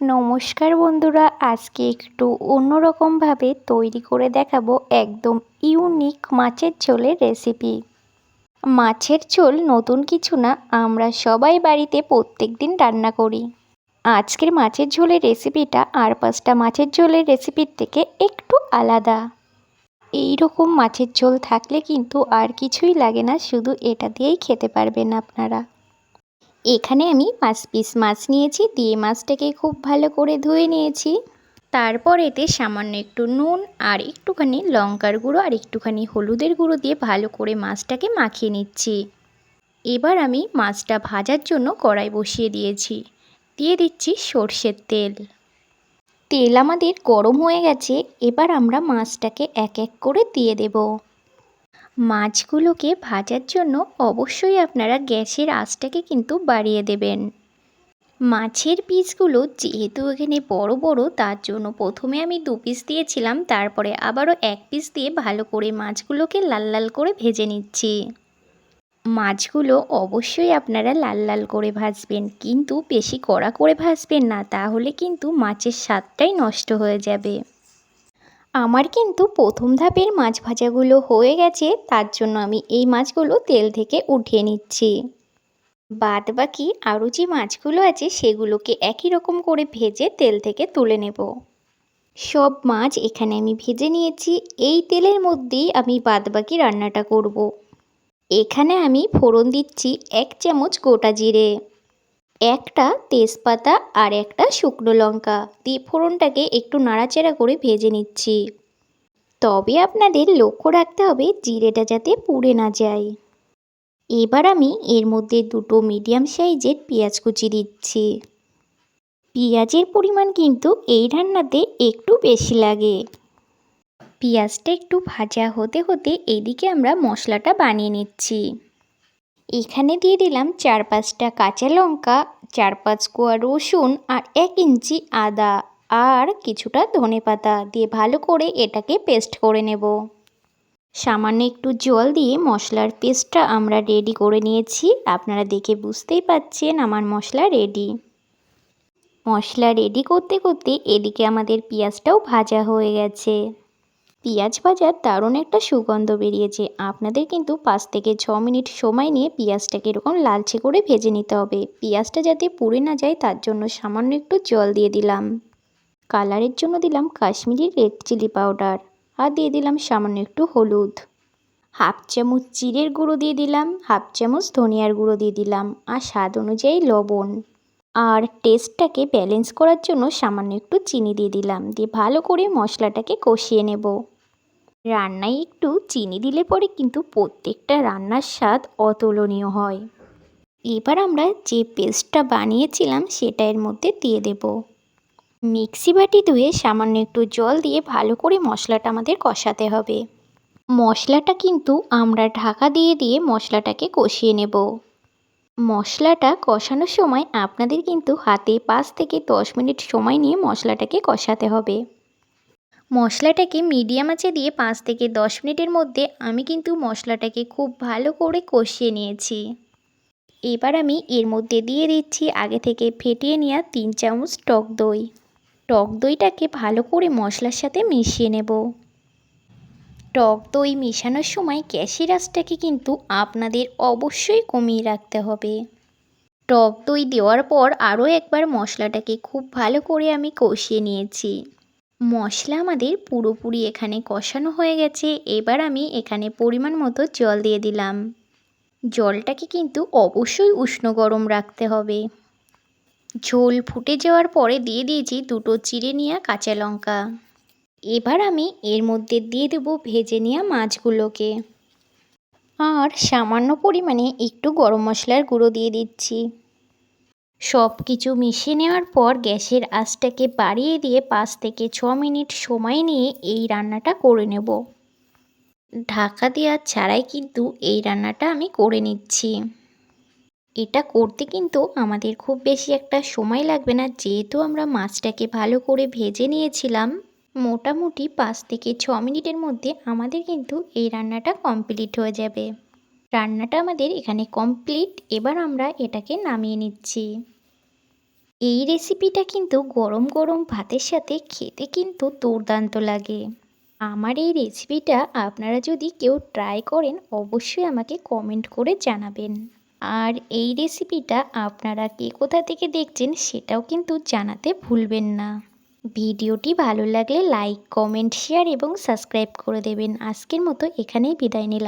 নমস্কার বন্ধুরা, আজকে একটু অন্যরকমভাবে তৈরি করে দেখাবো একদম ইউনিক মাছের ঝোলের রেসিপি। মাছের ঝোল নতুন কিছু না, আমরা সবাই বাড়িতে প্রত্যেক দিন রান্না করি। আজকের মাছের ঝোলের রেসিপিটা আর পাঁচটা মাছের ঝোলের রেসিপির থেকে একটু আলাদা। এই রকম মাছের ঝোল থাকলে কিন্তু আর কিছুই লাগে না, শুধু এটা দিয়েই খেতে পারবেন আপনারা। এখানে আমি পাঁচ পিস মাছ নিয়েছি, দিয়ে মাছটাকে খুব ভালো করে ধুয়ে নিয়েছি। তারপর এতে সামান্য একটু নুন আর একটুখানি লঙ্কার গুঁড়ো আর একটুখানি হলুদের গুঁড়ো দিয়ে ভালো করে মাছটাকে মাখিয়ে নিচ্ছি। এবার আমি মাছটা ভাজার জন্য কড়াই বসিয়ে দিয়েছি। দিয়ে দিচ্ছি সর্ষের তেল। তেল আমাদের গরম হয়ে গেছে, এবার আমরা মাছটাকে এক এক করে দিয়ে দেবো। মাছগুলোকে ভাজার জন্য অবশ্যই আপনারা গ্যাসের আঁচটাকে কিন্তু বাড়িয়ে দেবেন। মাছের পিসগুলো যেহেতু এখানে বড় বড়, তার জন্য প্রথমে আমি দু পিস দিয়েছিলাম, তারপরে আবারও এক পিস দিয়ে ভালো করে মাছগুলোকে লাল লাল করে ভেজে নিচ্ছি। মাছগুলো অবশ্যই আপনারা লাল লাল করে ভাজবেন, কিন্তু বেশি কড়া করে ভাজবেন না, তাহলে কিন্তু মাছের স্বাদটাই নষ্ট হয়ে যাবে। আমার কিন্তু প্রথম ধাপের মাছ ভাজাগুলো হয়ে গেছে, তার জন্য আমি এই মাছগুলো তেল থেকে উঠিয়ে নিচ্ছি। বাদ বাকি আরও যে মাছগুলো আছে, সেগুলোকে একই রকম করে ভেজে তেল থেকে তুলে নেব। সব মাছ এখানে আমি ভেজে নিয়েছি, এই তেলের মধ্যেই আমি বাদ বাকি রান্নাটা করব। এখানে আমি ফোড়ন দিচ্ছি এক চামচ গোটা জিরে। একটা তেজপাতা আর একটা শুকনো লঙ্কা। দিয়ে ফোড়নটাকে একটু নাড়াচাড়া করে ভেজে নিচ্ছি। তবে আপনাদের লক্ষ্য রাখতে হবে জিরেটা যাতে পুড়ে না যায়। এবার আমি এর মধ্যে দুটো মিডিয়াম সাইজের পেঁয়াজ কুচি দিচ্ছি। পেঁয়াজের পরিমাণ কিন্তু এই রান্নাতে একটু বেশি লাগে। পেঁয়াজটা একটু ভাজা হতে হতে এইদিকে আমরা মশলাটা বানিয়ে নিচ্ছি। এখানে দিয়ে দিলাম চার পাঁচটা কাঁচা লঙ্কা, চার পাঁচ কোয়া রসুন আর এক ইঞ্চি আদা আর কিছুটা ধনে পাতা দিয়ে ভালো করে এটাকে পেস্ট করে নেব। সামান্য একটু জল দিয়ে মশলার পেস্টটা আমরা রেডি করে নিয়েছি। আপনারা দেখে বুঝতেই পাচ্ছেন আমার মশলা রেডি। মশলা রেডি করতে করতে এদিকে আমাদের পেঁয়াজটাও ভাজা হয়ে গেছে। পেঁয়াজ ভাজার দারুণ একটা সুগন্ধ বেরিয়েছে। আপনাদের কিন্তু পাঁচ থেকে ছ মিনিট সময় নিয়ে পেঁয়াজটাকে এরকম লালচে করে ভেজে নিতে হবে। পেঁয়াজটা যাতে পুড়ে না যায়, তার জন্য সামান্য একটু জল দিয়ে দিলাম। কালারের জন্য দিলাম কাশ্মীরি রেড চিলি পাউডার আর দিয়ে দিলাম সামান্য একটু হলুদ। হাফ চামচ জিরের গুঁড়ো দিয়ে দিলাম, হাফ চামচ ধনিয়ার গুঁড়ো দিয়ে দিলাম আর স্বাদ অনুযায়ী লবণ। আর টেস্টটাকে ব্যালেন্স করার জন্য সামান্য একটু চিনি দিয়ে দিলাম। দিয়ে ভালো করে মশলাটাকে কষিয়ে নেব। রান্নায় একটু চিনি দিলে পরে কিন্তু প্রত্যেকটা রান্নার স্বাদ অতুলনীয় হয়। এবার আমরা যে পেস্টটা বানিয়েছিলাম সেটা এর মধ্যে দিয়ে দেব। মিক্সি বাটি ধুয়ে সামান্য একটু জল দিয়ে ভালো করে মশলাটা আমাদের কষাতে হবে। মশলাটা কিন্তু আমরা ঢাকা দিয়ে দিয়ে মশলাটাকে কষিয়ে নেব। মশলাটা কষানোর সময় আপনাদের কিন্তু হাতে পাঁচ থেকে দশ মিনিট সময় নিয়ে মশলাটাকে কষাতে হবে। মশলাটাকে মিডিয়াম আঁচে দিয়ে পাঁচ থেকে দশ মিনিটের মধ্যে আমি কিন্তু মশলাটাকে খুব ভালো করে কষিয়ে নিয়েছি। এবার আমি এর মধ্যে দিয়ে দিচ্ছি আগে থেকে ফেটিয়ে নেওয়া তিন চামচ টক দই। টক দইটাকে ভালো করে মশলার সাথে মিশিয়ে নেব। টক দই মেশানোর সময় গ্যাসের আঁচটাকে কিন্তু আপনাদের অবশ্যই কমিয়ে রাখতে হবে। টক দই দেওয়ার পর আরও একবার মশলাটাকে খুব ভালো করে আমি কষিয়ে নিয়েছি। মশলা আমাদের পুরোপুরি এখানে কষানো হয়ে গেছে, এবার আমি এখানে পরিমাণ মতো জল দিয়ে দিলাম। জলটাকে কিন্তু অবশ্যই উষ্ণ গরম রাখতে হবে। ঝোল ফুটে যাওয়ার পরে দিয়ে দিয়েছি দুটো চিড়ে নেওয়া কাঁচা লঙ্কা। এবার আমি এর মধ্যে দিয়ে দেবো ভেজে নেওয়া মাছগুলোকে। আর সামান্য পরিমাণে একটু গরম মশলার গুঁড়ো দিয়ে দিচ্ছি। সব কিছু মিশিয়ে নেওয়ার পর গ্যাসের আঁচটাকে বাড়িয়ে দিয়ে পাঁচ থেকে ছ মিনিট সময় নিয়ে এই রান্নাটা করে নেব। ঢাকা দেওয়া ছাড়াই কিন্তু এই রান্নাটা আমি করে নিচ্ছি। এটা করতে কিন্তু আমাদের খুব বেশি একটা সময় লাগবে না, যেহেতু আমরা মাছটাকে ভালো করে ভেজে নিয়েছিলাম। মোটামুটি পাঁচ থেকে ছ মিনিটের মধ্যে আমাদের কিন্তু এই রান্নাটা কমপ্লিট হয়ে যাবে। রান্নাটা আমাদের এখানে কমপ্লিট। এবার আমরা এটাকে নামিয়ে নিচ্ছি। এই রেসিপিটা কিন্তু গরম গরম ভাতের সাথে খেতে কিন্তু দুর্দান্ত লাগে। আমার এই রেসিপিটা আপনারা যদি কেউ ট্রাই করেন, অবশ্যই আমাকে কমেন্ট করে জানাবেন। আর এই রেসিপিটা আপনারা কে কোথা থেকে দেখছেন, সেটাও কিন্তু জানাতে ভুলবেন না। ভিডিওটি ভালো লাগলে লাইক, কমেন্ট, শেয়ার এবং সাবস্ক্রাইব করে দেবেন। আজকের মতো এখানেই বিদায় নিলাম।